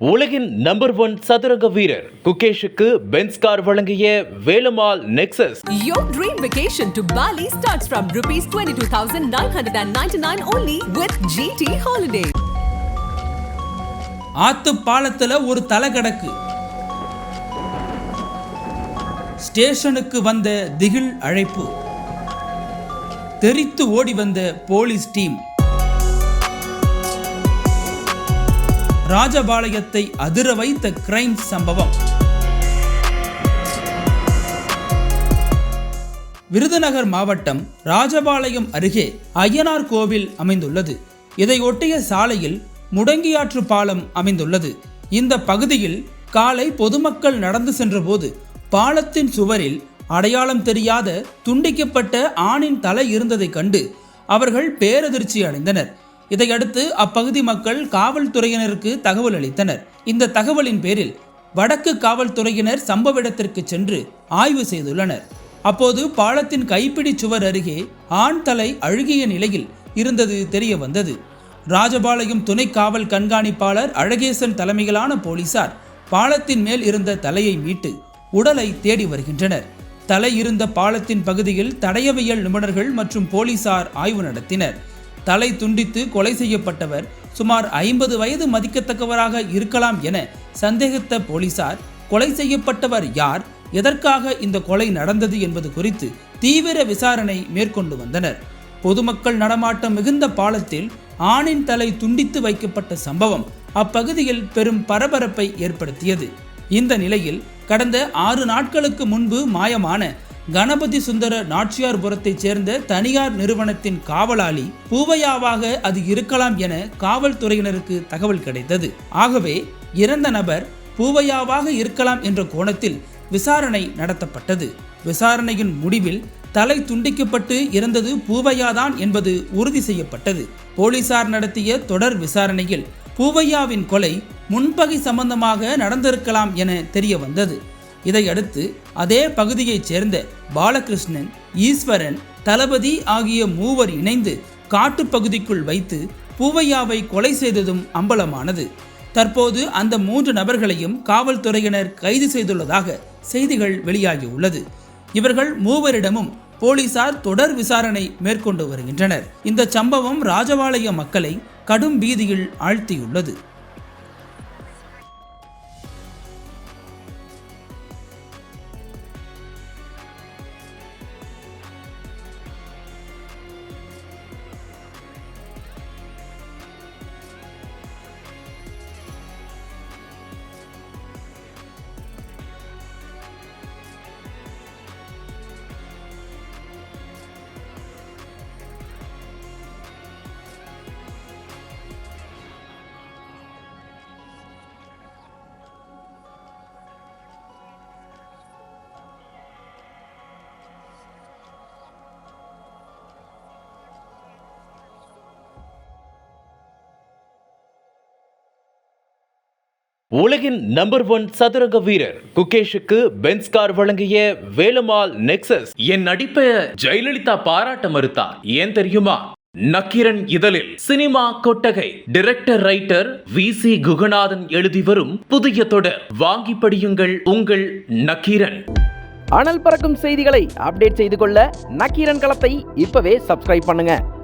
உலகின் number one சதுரங்க வீரர் குகேஷுக்கு பென்ஸ் கார் வழங்கிய Velammal Nexus Your dream vacation to Bali starts from rupees 22,999 only with GT Holiday. ஆத்து பாலத்துல ஒரு தலை கிடக்கு. ஸ்டேஷனுக்கு வந்த திகில் அழைப்பு. தெரித்து ஓடி வந்த போலீஸ் டீம். ராஜபாளையத்தை அதிர வைத்த கிரைம் சம்பவம். விருதுநகர் மாவட்டம் ராஜபாளையம் அருகே அய்யனார் கோவில் அமைந்துள்ளது. இதை ஒட்டிய சாலையில் முடங்கியாற்று பாலம் அமைந்துள்ளது. இந்த பகுதியில் காலை பொதுமக்கள் நடந்து சென்றபோது பாலத்தின் சுவரில் அடையாளம் தெரியாத துண்டிக்கப்பட்ட ஆணின் தலை இருந்ததைக் கண்டு அவர்கள் பேரதிர்ச்சி அடைந்தனர். இதையடுத்து அப்பகுதி மக்கள் காவல்துறையினருக்கு தகவல் அளித்தனர். இந்த தகவலின் பேரில் வடக்கு காவல்துறையினர் சம்பவ இடத்திற்கு சென்று ஆய்வு செய்துள்ளனர். அப்போது பாலத்தின் கைப்பிடி சுவர் அருகே ஆண் தலை அழுகிய நிலையில் இருந்தது தெரிய வந்தது. ராஜபாளையம் துணை காவல் கண்காணிப்பாளர் அழகேசன் தலைமையிலான போலீசார் பாலத்தின் மேல் இருந்த தலையை மீட்டு உடலை தேடி வருகின்றனர். தலை இருந்த பாலத்தின் பகுதியில் தடயவியல் நிபுணர்கள் மற்றும் போலீசார் ஆய்வு நடத்தினர். தலை துண்டித்து கொலை செய்யப்பட்டவர் சுமார் ஐம்பது வயது மதிக்கத்தக்கவராக இருக்கலாம் என சந்தேகித்த போலீசார் கொலை செய்யப்பட்டவர் யார்? எதற்காக இந்த கொலை நடந்தது? என்பது குறித்து தீவிர விசாரணை மேற்கொண்டு வந்தனர். பொதுமக்கள் நடமாட்டம் மிகுந்த பாலத்தில் ஆணின் தலை துண்டித்து வைக்கப்பட்ட சம்பவம் அப்பகுதியில் பெரும் பரபரப்பை ஏற்படுத்தியது. இந்த நிலையில் கடந்த ஆறு நாட்களுக்கு முன்பு மாயமான கணபதி சுந்தர நாச்சியார்புரத்தைச் சேர்ந்த தனியார் நிறுவனத்தின் காவலாளி பூவையாவாக அது இருக்கலாம் என காவல்துறையினருக்கு தகவல் கிடைத்தது. ஆகவே இறந்த நபர் பூவையாவாக இருக்கலாம் என்ற கோணத்தில் விசாரணை நடத்தப்பட்டது. விசாரணையின் முடிவில் தலை துண்டிக்கப்பட்டு இறந்தது பூவையாதான் என்பது உறுதி செய்யப்பட்டது. போலீசார் நடத்திய தொடர் விசாரணையில் பூவையாவின் கொலை முன்பகை சம்பந்தமாக நடந்திருக்கலாம் என தெரிய வந்தது இதையடுத்து அதே பகுதியைச் சேர்ந்த பாலகிருஷ்ணன் ஈஸ்வரன் தளபதி ஆகிய மூவர் இணைந்து காட்டுப்பகுதிக்குள் வைத்து பூவையாவை கொலை செய்ததும் அம்பலமானது. தற்போது அந்த மூன்று நபர்களையும் காவல்துறையினர் கைது செய்துள்ளதாக செய்திகள் வெளியாகியுள்ளது. இவர்கள் மூவரிடமும் போலீசார் தொடர் விசாரணை மேற்கொண்டு வருகின்றனர். இந்த சம்பவம் ராஜபாளைய மக்களை கடும் பீதியில் ஆழ்த்தியுள்ளது. உலகின் நம்பர் ஒன் சதுரங்க வீரர் குகேஷுக்கு பென்ஸ் கார் வழங்கிய வேலுமால் நெக்சஸ் என் நடிப்பை ஜெயலலிதா பாராட்ட மறுத்தா ஏன் தெரியுமா? நக்கீரன் இதழில் சினிமா கொட்டகை. Director writer V C Guganathan எழுதி வரும் புதிய தொடர். வாங்கி படியுங்கள் உங்கள் நக்கீரன். அனல் பறக்கும் செய்திகளை அப்டேட் செய்து கொள்ள நக்கீரன் களத்தை இப்பவே சப்ஸ்கிரைப் பண்ணுங்க.